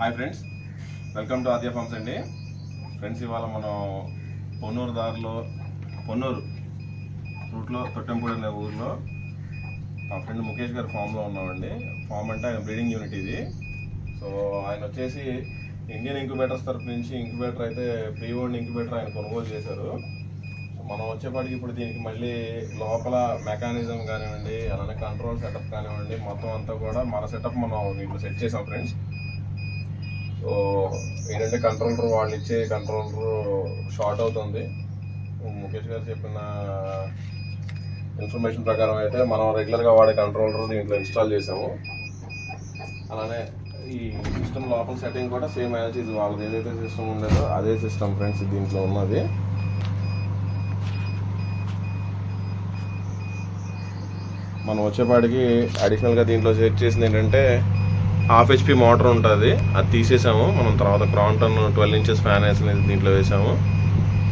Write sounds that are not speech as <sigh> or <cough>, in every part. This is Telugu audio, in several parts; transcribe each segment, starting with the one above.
Hi friends. Welcome to Aadya farms అండి. ఫ్రెండ్స్ ఇవాళ మనం పొన్నూరు దారిలో పొన్నూరు రూట్లో తొట్టెంపూడి అనే ఊర్లో మా ఫ్రెండ్ ముఖేష్ గారి ఫామ్లో ఉన్నామండి. ఫామ్ అంటే ఆయన బ్రీడింగ్ యూనిట్ ఇది. సో ఆయన వచ్చేసి ఇండియన్ ఇంక్యుబేటర్స్ తరపు నుంచి ఇంక్యుబేటర్ అయితే ప్రీ ఓల్డ్ ఇంక్యుబేటర్ ఆయన కొనుగోలు చేశారు. సో మనం వచ్చేపాటికి ఇప్పుడు దీనికి మళ్ళీ లోపల మెకానిజం కానివ్వండి అలానే కంట్రోల్ సెటప్ కానివ్వండి మొత్తం అంతా కూడా మన సెటప్ మనం ఇప్పుడు సెట్ చేసాం ఫ్రెండ్స్. ఏంటంటే కంట్రోలర్ వాళ్ళు ఇచ్చే కంట్రోలర్ షార్ట్ అవుతుంది. ముఖేష్ గారు చెప్పిన ఇన్ఫర్మేషన్ ప్రకారం అయితే మనం రెగ్యులర్గా వాడే కంట్రోలర్ దీంట్లో ఇన్స్టాల్ చేసాము. అలానే ఈ సిస్టమ్ లోపల సెట్టింగ్ కూడా సేమ్ యాజ్ ఇది వాళ్ళది ఏదైతే సిస్టమ్ ఉండేదో అదే సిస్టమ్ ఫ్రెండ్స్ దీంట్లో ఉన్నది. మనం వచ్చేపాటికి అడిషనల్గా దీంట్లో సెట్ చేసింది ఏంటంటే హాఫ్ హెచ్పి మోటార్ ఉంటుంది. అది తీసేసాము. మనం తర్వాత క్రాంటన్ ట్వెల్వ్ ఇంచెస్ ఫ్యాన్ వేసిన దీంట్లో వేసాము.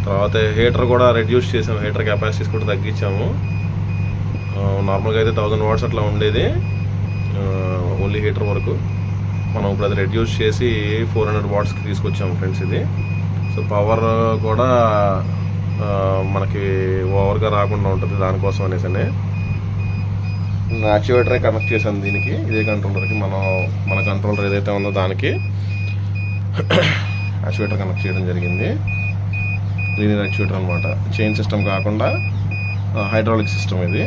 తర్వాత హీటర్ కూడా రెడ్యూస్ చేసాము. హీటర్ కెపాసిటీస్ కూడా తగ్గించాము. నార్మల్గా అయితే థౌజండ్ వాట్స్ అట్లా ఉండేది. ఓన్లీ హీటర్ వరకు. మనం ఇప్పుడు అది రెడ్యూస్ చేసి ఫోర్ హండ్రెడ్ వాట్స్కి తీసుకొచ్చాము ఫ్రెండ్స్ ఇది. సో పవర్ కూడా మనకి ఓవర్గా రాకుండా ఉంటుంది దానికోసం అనేసి యాక్చువేటరే కనెక్ట్ చేశాను దీనికి. ఇదే కంట్రోలర్కి మనం మన కంట్రోలర్ ఏదైతే ఉందో దానికి <coughs> యాక్చువేటర్ కనెక్ట్ చేయడం జరిగింది. లీనియర్ యాక్చువేటర్ అనమాట చైన్ సిస్టమ్ కాకుండా హైడ్రాలిక్ సిస్టమ్ ఇది.